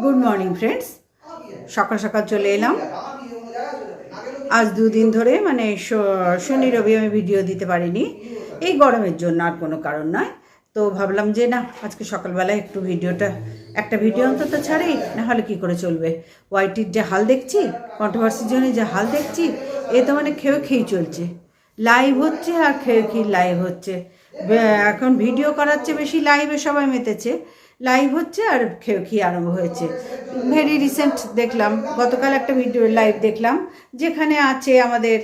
Good morning friends সকাল সকাল চলে এলাম। আজ দুদিন ধরে মানে শনি, রবি আমি ভিডিও দিতে পারিনি। এই গরমের জন্য আর কোনো কারণ নয়। তো ভাবলাম যে, না, আজকে সকালবেলায় একটু ভিডিওটা, একটা ভিডিও অন্তত ছাড়ি, না হলে কী করে চলবে? ওয়াইটির যে হাল দেখছি কন্ট্রোভার্সির জন্য যে হাল দেখছি, এ তো মানে খেয়ে খেয়েই চলছে। লাইভ হচ্ছে আর খেয়ে খেয়ে লাইভ হচ্ছে। এখন ভিডিও করার চেয়ে বেশি লাইভে সবাই মেতেছে। লাইভ হচ্ছে আর খেয়ে আরম্ভ হয়েছে। ভেরি রিসেন্ট দেখলাম, গতকাল একটা ভিডিও লাইভ দেখলাম, যেখানে আছে আমাদের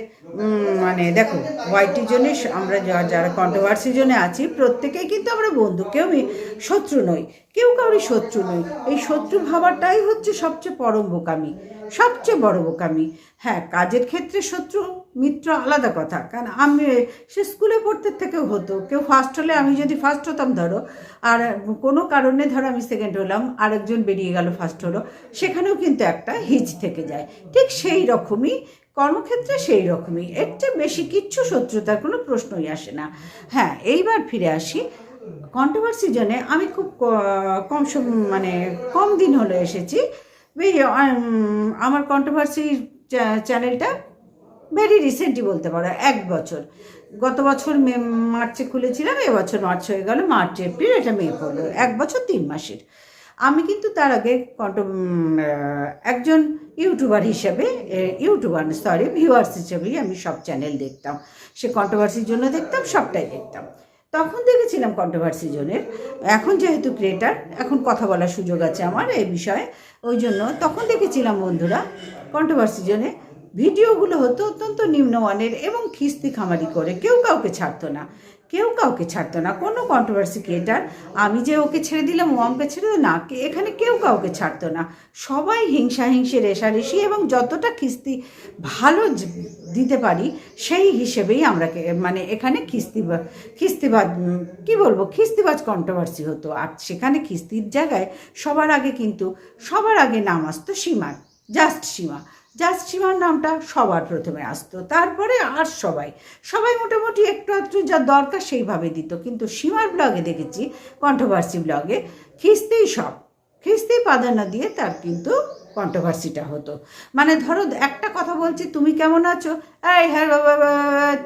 মানে দেখো হোয়াইটির জন্য আমরা যারা কন্ট্রোভার্সির জন্য আছি, প্রত্যেকেই কিন্তু আমরা বন্ধু, কেউ শত্রু নই, কেউ কাউরি শত্রু নই। এই শত্রু ভাবাটাই হচ্ছে সবচেয়ে পরম বোকামি। সবচেয়ে বড় বোকামি। হ্যাঁ কাজের ক্ষেত্রে শত্রু, মিত্র আলাদা কথা। কারণ আমি সে স্কুলে পড়তে থেকেও হতো। কেউ ফার্স্ট হলে আমি যদি ফার্স্ট হতাম, ধরো, আর কোনো কারণে ধরো আমি সেকেন্ড হলাম, আরেকজন বেরিয়ে গেল ফার্স্ট হলো, সেখানেও কিন্তু একটা হিচ থেকে যায়। ঠিক সেই রকমই, কর্মক্ষেত্রে সেই রকমই। এর চেয়ে বেশি কিচ্ছু শত্রুতার কোনো প্রশ্নই আসে না। হ্যাঁ এইবার ফিরে আসি। কন্ট্রোভার্সি জন্যে আমি খুব কম মানে কম দিন হলো এসেছি। আমার কন্ট্রোভার্সি চ্যানেলটা ভেরি রিসেন্টলি বলতে পারো, এক বছর। গত বছর মে, মার্চে খুলেছিলাম এবছর মার্চ হয়ে গেল, মার্চ, এপ্রিল, এটা মে পড়ল, এক বছর তিন মাসের। আমি কিন্তু তার আগে কন্ট একজন ইউটিউবার হিসেবে ইউটিউবার সরি ভিউয়ার্স হিসেবেই আমি সব চ্যানেল দেখতাম। সে কন্ট্রোভার্সির জন্য দেখতাম, সবটাই দেখতাম। তখন দেখেছিলাম কন্ট্রোভার্সি জোনের। এখন যেহেতু ক্রিয়েটার এখন কথা বলার সুযোগ আছে আমার এই বিষয়ে। ওই জন্য তখন দেখেছিলাম বন্ধুরা কন্ট্রোভার্সি জোনে ভিডিওগুলো হতো অত্যন্ত নিম্নমানের এবং খিস্তি খামারি করে, কেউ কাউকে ছাড়তো না। কেউ কাউকে ছাড়তো না কোনো কন্ট্রোভার্সি ক্রিয়েটার আমি যে ওকে ছেড়ে দিলাম ও আমাকে ছেড়ে দিল না এখানে কেউ কাউকে ছাড়তো না। সবাই হিংসা হিংসে রেশারেশি এবং যতটা কিস্তি ভালো দিতে পারি সেই হিসেবেই আমরা মানে এখানে খিস্তি খিস্তিবাজ উম, কি বলব খিস্তিবাজ কন্ট্রোভার্সি হতো। আর সেখানে খিস্তির জায়গায় সবার আগে কিন্তু সবার আগে নাম আসতো সীমার জাস্ট সীমা। জাস্ট সীমার নামটা সবার প্রথমে আসতো। তারপরে আর সবাই। সবাই মোটামুটি একটু আধটু যা দরকার সেইভাবে দিত। কিন্তু সীমার ব্লগে দেখেছি, কন্ট্রোভার্সি ব্লগে, খিস্তেই সব। খিস্তেই প্রাধান্য দিয়ে তার কিন্তু কন্ট্রোভার্সিটা হতো। মানে ধরো একটা কথা বলছি, তুমি কেমন আছো? এই হ্যাঁ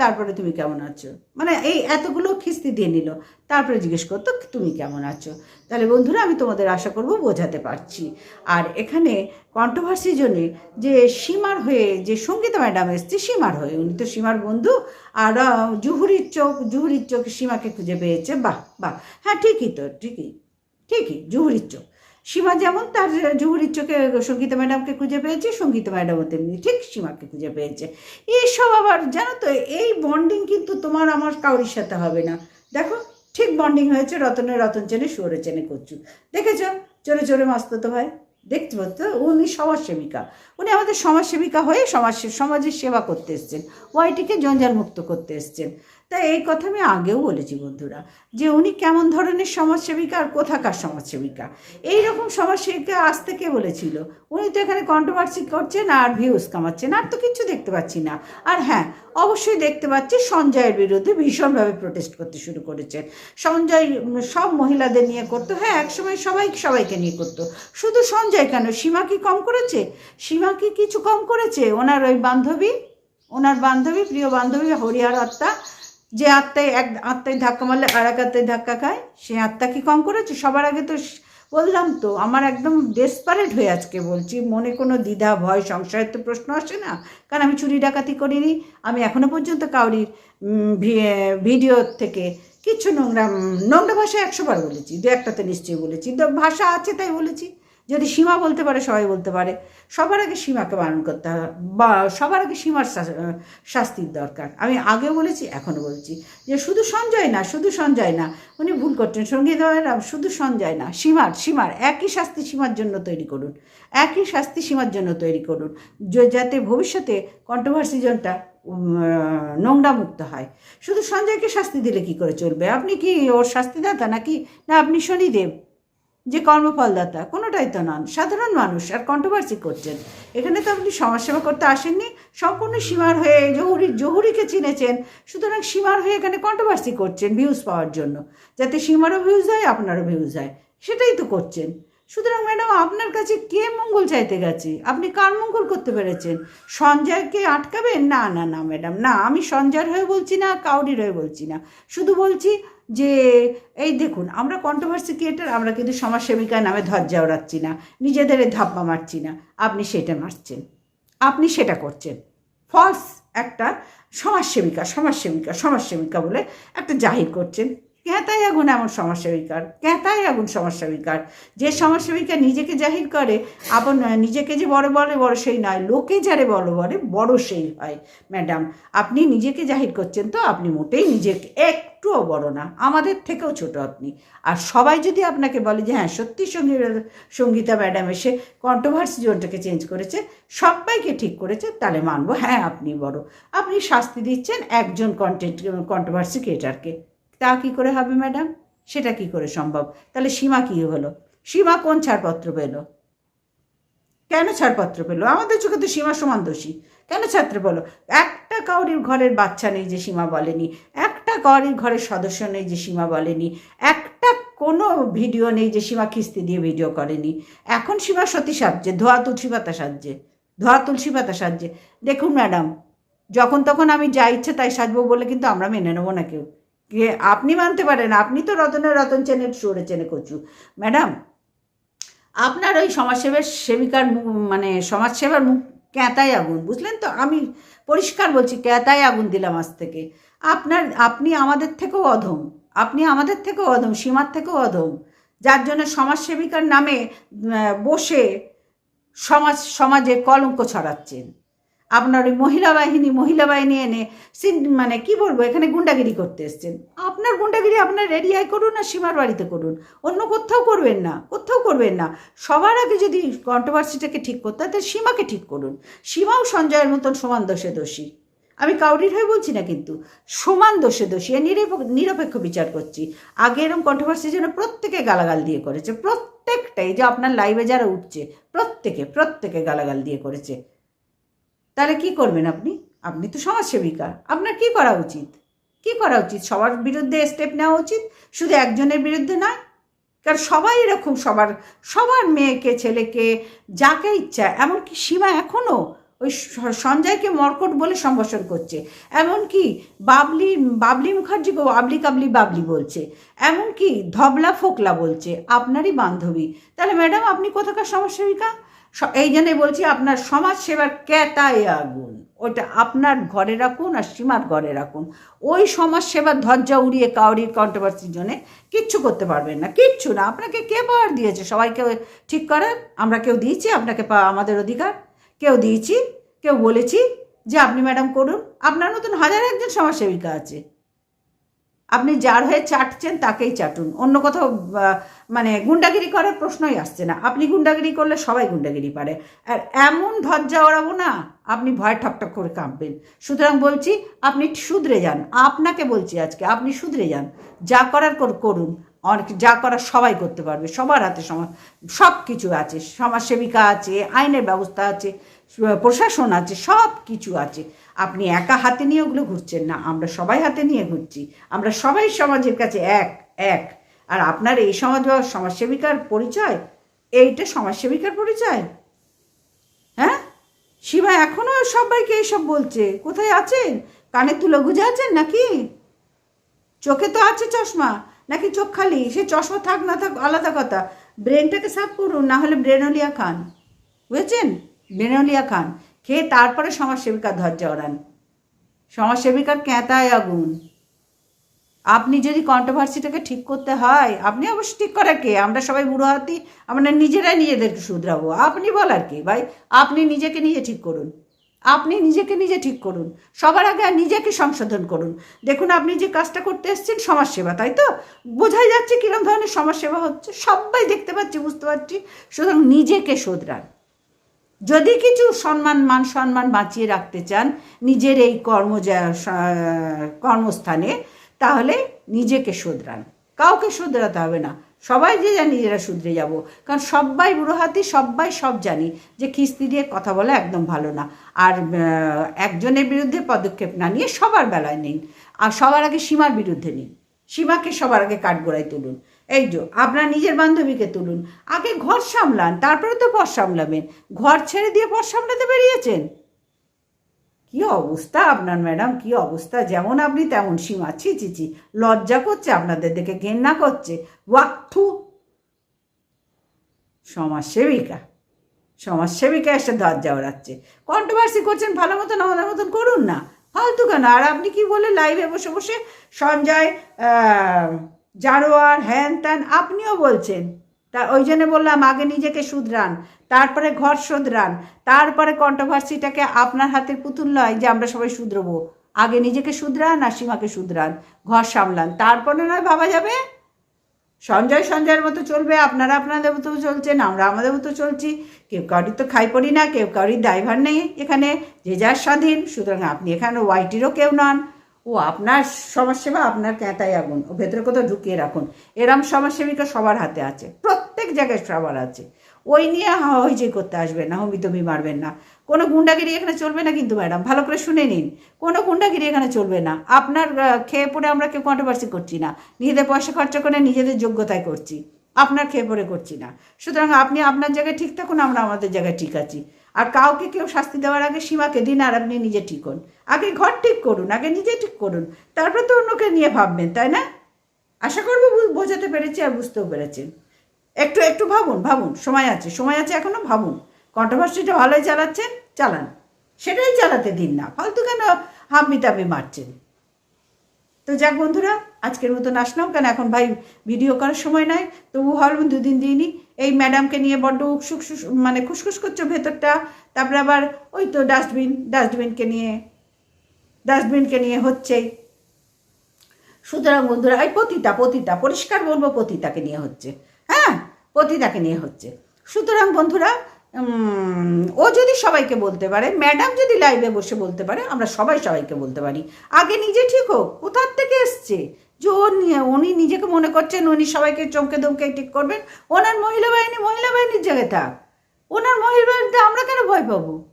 তারপরে তুমি কেমন আছো? মানে এই এতগুলো খিস্তি দিয়ে নিল। তারপরে জিজ্ঞেস করতো, তুমি কেমন আছো? তাহলে বন্ধুরা, আমি তোমাদের আশা করব বোঝাতে পারছি। আর এখানে কন্ট্রোভার্সির জন্য যে সীমার হয়ে যে সঙ্গীতা ম্যাডাম এসছে, সীমার হয়ে, উনি তো সীমার বন্ধু। আর জুহুরির চোখ জুহুরির চোখ সীমাকে খুঁজে পেয়েছে। বাহ বাহ। হ্যাঁ ঠিকই তো, ঠিকই ঠিকই, জুহুরির চোখ। সীমা যেমন তার জুহুরির চোখে সঙ্গীতা ম্যাডামকে খুঁজে পেয়েছে, সঙ্গীতা ম্যাডামও তেমনি, ঠিক সীমাকে খুঁজে পেয়েছে। এইসব আবার, জানো তো, এই বন্ডিং কিন্তু তোমার আমার কাউরির সাথে হবে না। দেখো, ঠিক বন্ডিং হয়েছে রতনের, রতন চেনে সুরে চেনে করছু দেখেছ? চোরে চোরে মাস্ত তো ভাই। দেখতে পাচ্ছ? উনি সমাজসেবিকা। উনি আমাদের সমাজসেবিকা হয়ে সমাজ সমাজের সেবা করতে এসছেন। ওয়াইটিকে জঞ্জাল মুক্ত করতে এসছেন। তাই এই কথা আমি আগেও বলেছি বন্ধুরা, যে উনি কেমন ধরনের সমাজসেবিকা আর কোথাকার সমাজসেবিকা? এই রকম সমাজসেবিকা আসতে কে বলেছিল? উনি তো এখানে কন্ট্রোভার্সি করছেন আর ভিউজ কামাচ্ছেন, আর তো কিছু দেখতে পাচ্ছি না। আর হ্যাঁ অবশ্যই দেখতে পাচ্ছি সঞ্জয়ের বিরুদ্ধে ভীষণভাবে প্রোটেস্ট করতে শুরু করেছেন। সঞ্জয় সব মহিলাদের নিয়ে করতো। হ্যাঁ একসময় সবাই, সবাইকে নিয়ে করতো। শুধু সঞ্জয় কেন? সীমা কি কম করেছে? সীমা কি কিছু কম করেছে? ওনার ওই বান্ধবী, ওনার বান্ধবী, প্রিয় বান্ধবী হরিয়ার আত্মা যে আত্মায় এক আত্মায় ধাক্কা মারলে আর এক আত্মায় ধাক্কা খায় সে আত্মা কি কম করেছে? সবার আগে তো বললাম তো আমার একদম ডেসপারেট হয়ে আজকে বলছি মনে কোনো দ্বিধা ভয় সংশয়ের তো প্রশ্ন আসে না। কারণ আমি চুরি ডাকাতি করিনি আমি এখনও পর্যন্ত কাউরির উম, ভি- ভিডিও থেকে কিচ্ছু নোংরা নোংরা ভাষায় একশোবার বলেছি দু একটাতে নিশ্চয়ই বলেছি। ভাষা আছে তাই বলেছি। যদি সীমা বলতে পারে, সবাই বলতে পারে। সবার আগে সীমাকে বারণ করতে হবে বা সবার আগে সীমার শাস্তির দরকার। আমি আগে বলেছি, এখনও বলছি যে শুধু সঞ্জয় না, শুধু সঞ্জয় না, উনি ভুল করছেন। সংগীত শুধু সঞ্জয় না, সীমার সীমার, একই শাস্তি সীমার জন্য তৈরি করুন। একই শাস্তি সীমার জন্য তৈরি করুন যাতে ভবিষ্যতে কন্ট্রোভার্সি নোংরা মুক্ত হয়। শুধু সঞ্জয়কে শাস্তি দিলে কি করে চলবে? আপনি কি ওর শাস্তিদাতা নাকি? না, আপনি শনিদেব। যে কর্মফলদাতা, কোনোটাই তো নন। সাধারণ মানুষ আর কন্ট্রোভার্সি করছেন। এখানে তো আপনি সমাজসেবা করতে আসেননি, সম্পূর্ণ সীমার হয়ে জহুরি, জহুরিকে চিনেছেন। সুতরাং সীমার হয়ে এখানে কন্ট্রোভার্সি করছেন ভিউজ পাওয়ার জন্য। যাতে সীমারও ভিউজ হয়, আপনারও ভিউজ হয়। সেটাই তো করছেন। সুতরাং ম্যাডাম, আপনার কাছে কে মঙ্গল চাইতে গেছে? আপনি কার মঙ্গল করতে পেরেছেন? সঞ্জয়কে আটকাবেন? না না না, ম্যাডাম, না, আমি সঞ্জয়ের হয়ে বলছি না, কাউরির হয়ে বলছি না। শুধু বলছি যে, এই দেখুন, আমরা কন্ট্রোভার্সি ক্রিয়েটার আমরা কিন্তু সমাজসেবিকা নামে ধজ্জা ওড়াচ্ছি না, নিজেদের ধাপ্পা মারছি না। আপনি সেটা মারছেন। আপনি সেটা করছেন। ফলস একটা সমাজসেবিকা সমাজসেবিকা সমাজসেবিকা বলে একটা জাহির করছেন। ক্যাঁতাই আগুন এমন সমাজসেবিকার ক্যাঁতাই আগুন সমাজসেবিকার। যে সমাজসেবিকা নিজেকে জাহির করে, আপন নিজেকে যে বড় বলে, বড় সেই নয়, লোকে যারে বড় বলে, বড় সেই হয়। ম্যাডাম, আপনি নিজেকে জাহির করছেন তো, আপনি মোটেই নিজেকে একটুও বড় না, আমাদের থেকেও ছোট আপনি। আর সবাই যদি আপনাকে বলে যে হ্যাঁ সত্যি সঙ্গী, সঙ্গীতা ম্যাডাম এসে কন্ট্রোভার্সি জোনটাকে চেঞ্জ করেছে, সবাইকে ঠিক করেছে, তাহলে মানবো হ্যাঁ আপনি বড়। আপনি শাস্তি দিচ্ছেন একজন কন্টেন্ট কন্ট্রোভার্সি ক্রিয়েটারকে তা কী করে হবে ম্যাডাম সেটা কি করে সম্ভব? তাহলে সীমা কী হলো? সীমা কোন ছাড়পত্র পেল? কেন ছাড়পত্র পেল? আমাদের চোখে তো সীমা সমান দোষী। কেন ছাত্র বলো একটা কাউরির ঘরের বাচ্চা নেই যে সীমা বলেনি। একটা কাউরির ঘরের সদস্য নেই যে সীমা বলেনি। একটা কোনো ভিডিও নেই যে সীমা কিস্তি দিয়ে ভিডিও করেনি। এখন সীমা সতী সাজছে, ধোয়া তুলসী পাতা সাজছে, ধোয়া তুলসী পাতা সাজছে। দেখুন ম্যাডাম যখন তখন আমি যা ইচ্ছে তাই সাজবো বলে কিন্তু আমরা মেনে নেব না কেউ। আপনি মানতে পারেন, আপনি তো রতনের রতন চেনে, সরে চেনে কচু। ম্যাডাম, আপনার ওই সমাজসেবার সেবিকার মানে সমাজসেবার মুখ ক্যাঁতায় আগুন, বুঝলেন তো? আমি পরিষ্কার বলছি ক্যাঁতায় আগুন দিলাম আজ থেকে। আপনার, আপনি আমাদের থেকেও অধম, আপনি আমাদের থেকেও অধম, সীমার থেকেও অধম। যার জন্য সমাজসেবিকার নামে বসে সমাজ, সমাজে কলঙ্ক ছড়াচ্ছেন। আপনার ওই মহিলা বাহিনী মহিলা বাহিনী এনে মানে কি বলব, এখানে গুন্ডাগিরি করতে এসছেন। আপনার গুন্ডাগিরি আপনার এরিয়ায় করুন আর সীমার বাড়িতে করুন। অন্য কোথাও করবেন না, কোথাও করবেন না। সবার আগে যদি কন্ট্রোভার্সিটাকে ঠিক করতে হয়, তাহলে সীমাকে ঠিক করুন। সীমাও সঞ্জয়ের মতন সমান দোষে দোষী। আমি কাউরির হয়ে বলছি না কিন্তু, সমান দোষে দোষী। নিরপেক্ষ বিচার করছি। আগে এরকম কন্ট্রোভার্সি যেন প্রত্যেকে গালাগাল দিয়ে করেছে। প্রত্যেকটাই যে আপনার লাইভে যারা উঠছে, প্রত্যেকে প্রত্যেকে গালাগাল দিয়ে করেছে। তাহলে কি করবেন আপনি? আপনি তো সমাজসেবিকা। আপনার কি করা উচিত? কি করা উচিত? সবার বিরুদ্ধে স্টেপ নেওয়া উচিত? শুধু একজনের বিরুদ্ধে নয়? কারণ সবাই এরকম, সবার সবার মেয়েকে, ছেলেকে, যাকে ইচ্ছা, এমনকি সীমা এখনও ওই সঞ্জয়কে মর্কট বলে সম্ভাষণ করছে। এমনকি বাবলি বাবলি মুখার্জিকে বাবলি কাবলি বাবলি বলছে। এমনকি ধবলা ফোকলা বলছে। আপনারই বান্ধবী। তাহলে ম্যাডাম, আপনি কোথাকার সমাজসেবিকা? এই জন্যই বলছি, আপনার সমাজ সেবার ক্যাতায় আগুন। ওটা আপনার ঘরে রাখুন আর সীমার ঘরে রাখুন। ওই সমাজ সেবার ধজ্জা উড়িয়ে কাউরির কন্ট্রোভার্সির জন্যে কিচ্ছু করতে পারবেন না। কিচ্ছু না। আপনাকে কে পাওয়ার দিয়েছে? সবাইকে ঠিক করার আমরা কেউ দিয়েছি? আপনাকে পা- আমাদের অধিকার? কেউ দিয়েছি? কেউ বলেছি যে আপনি ম্যাডাম করুন। আপনার মতন হাজার একজন সমাজসেবিকা আছে। আপনি যার হয়ে চাটছেন তাকেই চাটুন। অন্য কোথাও মানে গুন্ডাগিরি করার প্রশ্নই আসছে না। আপনি গুন্ডাগিরি করলে সবাই গুন্ডাগিরি পারে। আর এমন ধজ্জা ওড়াবো না, আপনি ভয় ঠকঠক করে কাঁপবেন। সুতরাং বলছি, আপনি শুধরে যান। আপনাকে বলছি আজকে, আপনি শুধরে যান। যা করার কর- করুন। অনেক যা করার সবাই করতে পারবে। সবার হাতে সমাজ সব কিছু আছে। সমাজসেবিকা আছে, আইনের ব্যবস্থা আছে। প্রশাসন আছে, সব কিছু আছে। আপনি একা হাতে নিয়ে ওগুলো ঘুরছেন না, আমরা সবাই হাতে নিয়ে ঘুরছি। আমরা সবাই সমাজের কাছে এক এক। আর আপনার এই সমাজ বা সমাজসেবিকার পরিচয়? এইটা সমাজসেবিকার পরিচয়? হ্যাঁ? শিবা এখনও সবাইকে এইসব বলছে। কোথায় আছেন? কানে তুলো গুজে আছেন নাকি? চোখে তো আছে চশমা, নাকি চোখ খালি? সে চশমা থাক না থাক, আলাদা কথা। ব্রেনটাকে সাফ করুন, না হলে ব্রেনলিয়া খান। বুঝেছেন? ব্রেনলিয়া খান। খেয়ে তারপরে সমাজসেবিকার ধৈর্য ওড়ান। সমাজসেবিকার ক্যাঁতায় আগুন। আপনি যদি কন্ট্রোভার্সিটাকে ঠিক করতে হয়, আপনি অবশ্য ঠিক করার কে? আমরা সবাই বুড়ো হাতি, আমরা নিজেরাই নিজেদেরকে শুধরাবো। আপনি বলার কি ভাই? আপনি নিজেকে নিজে ঠিক করুন। আপনি নিজেকে নিজে ঠিক করুন। সবার আগে নিজেকে সংশোধন করুন। দেখুন, আপনি যে কাজটা করতে এসেছেন, সমাজসেবা, তাই তো? বোঝাই যাচ্ছে কীরকম ধরনের সমাজসেবা হচ্ছে। সবাই দেখতে পাচ্ছি, বুঝতে পারছি। সুতরাং নিজেকে শোধরান। যদি কিছু সম্মান, মান সম্মান বাঁচিয়ে রাখতে চান নিজের এই কর্ম কর্মস্থানে, তাহলে নিজেকে শোধরান। কাউকে শোধরাতে হবে না। সবাই যে জানি নিজেরা শুধরে যাব। কারণ সবাই বুড়ো হাতি সবাই সব জানি যে খিস্তি দিয়ে কথা বলা একদম ভালো না। আর একজনের বিরুদ্ধে পদক্ষেপ না নিয়ে সবার বেলায় নিন। আর সবার আগে সীমার বিরুদ্ধে নিন। সীমাকে সবার আগে কাঠগোড়ায় তুলুন। এই যে, আপনার নিজের বান্ধবীকে তুলুন। আগে ঘর সামলান, তারপরে তো পর সামলাবেন। ঘর ছেড়ে দিয়ে পর সামলাতে বেরিয়েছেন? কি অবস্থা আপনার ম্যাডাম, কি অবস্থা? যেমন আপনি, তেমন সীমা। ছি ছি ছি, লজ্জা করছে আপনাদের দেখে, ঘেন্না করছে। ওয়াক্থু সমাজসেবিকা সমাজসেবিকা এসে দরজা ওড়াচ্ছে। কন্ট্রোভার্সি করছেন, ভালো মতন, আমাদের মতন করুন না। ফালতু কেন? আর আপনি কি বলে লাইভে বসে বসে সঞ্জয় জারোয়ার হ্যান ত্যান, আপনিও বলছেন। তা ওই জন্য বললাম, আগে নিজেকে শুধরান, তারপরে ঘর শুধরান, তারপরে কন্ট্রোভার্সিটাকে আপনার হাতের পুতুল নয় যে আমরা সবাই শুধরবো। আগে নিজেকে শুধরান আর সীমাকে শুধরান, ঘর সামলান। তারপরে নয়, ভাবা যাবে? সঞ্জয় সঞ্জয়ের মতো চলবে, আপনারা আপনাদের মতো চলছেন, আমরা আমাদের মতো চলছি। কেউ কারোর তো খাই পড়ি না, কেউ কারোর ড্রাইভার নেই এখানে, যে যার স্বাধীন, সুতরাং আপনি এখানে, ওয়াইটিরও কেউ নন। ও আপনার সমাজসেবা আপনার ক্যাঁতায় আগুন, ও ভেতরে কোথাও ঢুকিয়ে রাখুন। এরম সমাজসেবিকা সবার হাতে আছে, প্রত্যেক জায়গায় সবার আছে। ওই নিয়ে হইচই করতে আসবেন না হমি তমি মারবেন না। কোনো গুন্ডাগিরি এখানে চলবে না কিন্তু ম্যাডাম, ভালো করে শুনে নিন। কোনো গুন্ডাগিরি এখানে চলবে না। আপনার খেয়ে পড়ে আমরা কেউ কন্ট্রোভার্সি করছি না। নিজেদের পয়সা খরচা করে নিজেদের যোগ্যতায় করছি। আপনার খেয়ে পড়ে করছি না। সুতরাং আপনি আপনার জায়গায় ঠিক থাকুন, আমরা আমাদের জায়গায় ঠিক আছি। আর কাউকে কেউ শাস্তি দেওয়ার আগে সীমাকে দিন আর আপনি নিজে ঠিক করুন আগে ঘর ঠিক করুন, আগে নিজে ঠিক করুন, তারপর তো অন্যকে নিয়ে ভাববেন, তাই না? আশা করব বোঝাতে পেরেছি আর বুঝতেও পেরেছেন একটু একটু ভাবুন ভাবুন, সময় আছে সময় আছে এখনও ভাবুন। কন্ট্রোভার্সিটা ভালোই চালাচ্ছেন, চালান। সেটাই চালাতে দিন না, ফালতু কেন হাম্মি তামি মারছেন? তো যাক বন্ধুরা, আজকের মতন আসলাম কেন এখন ভাই ভিডিও করার সময় নাই, তবু ভাবলাম দুদিন দিইনি। এই ম্যাডামকে নিয়ে বড্ড উকসুক মানে খুসখুস করছ ভেতরটা। তারপরে আবার ওই তো ডাস্টবিন ডাস্টবিনকে নিয়ে ডাস্টবিনকে নিয়ে হচ্ছেই। সুতরাং বন্ধুরা, এই পতিতা পতিতা, পরিষ্কার বলব পতিতাকে নিয়ে হচ্ছে। হ্যাঁ পতিতাকে নিয়ে হচ্ছে। সুতরাং বন্ধুরা ও যদি সবাইকে বলতে পারে ম্যাডাম যদি লাইভে বসে বলতে পারে, আমরা সবাই সবাইকে বলতে পারি। আগে নিজে ঠিক হোক কোথার থেকে এসছে। যে নিয়ে- উনি নিজেকে মনে করছেন, উনি সবাইকে চমকে দমকে ঠিক করবেন। ওনার মহিলা বাহিনী, মহিলা বাহিনীর জায়গায় থাক। ওনার মহিলা বাহিনীতে আমরা কেন ভয় পাবো?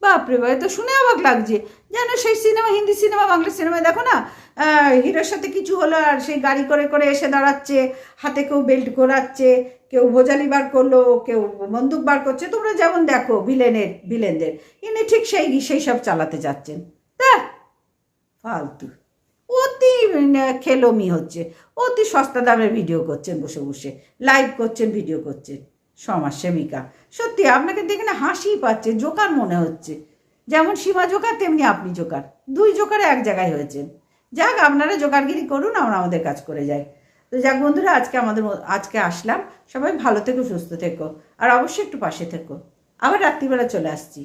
বাপরে ভাই তো শুনে অবাক লাগছে। যেন সেই সিনেমা, হিন্দি সিনেমা, বাংলা সিনেমায় দেখো না হিরোর সাথে কিছু হলো আর সেই গাড়ি করে করে এসে দাঁড়াচ্ছে, হাতে কেউ বেল্ট ঘোরাচ্ছে কেউ ভোজালি বার করল, কেউ বন্দুক বার করছে, তোমরা যেমন দেখো ভিলেনের, ভিলেনদের। ইনি ঠিক সেই সেই সব চালাতে যাচ্ছেন। তা ফালতু। অতি খেলোমি হচ্ছে। অতি সস্তা দামের ভিডিও করছেন বসে বসে। লাইভ করছেন ভিডিও করছেন। সমাজসেবিকা সত্যি, আপনাকে দেখে না হাসি পাচ্ছে, জোকার মনে হচ্ছে। যেমন সীমা জোকার, তেমনি আপনি জোকার। দুই জোকারে এক জায়গায় হয়েছেন। যাক, আপনারা জোকারগিরি করুন, আমরা আমাদের কাজ করে যাই। তো যাক বন্ধুরা, আজকে আমাদের আজকে আসলাম। সবাই ভালো থেকো, সুস্থ থেকো। আর অবশ্যই একটু পাশে থেকো। আবার রাত্রিবেলা চলে আসছি।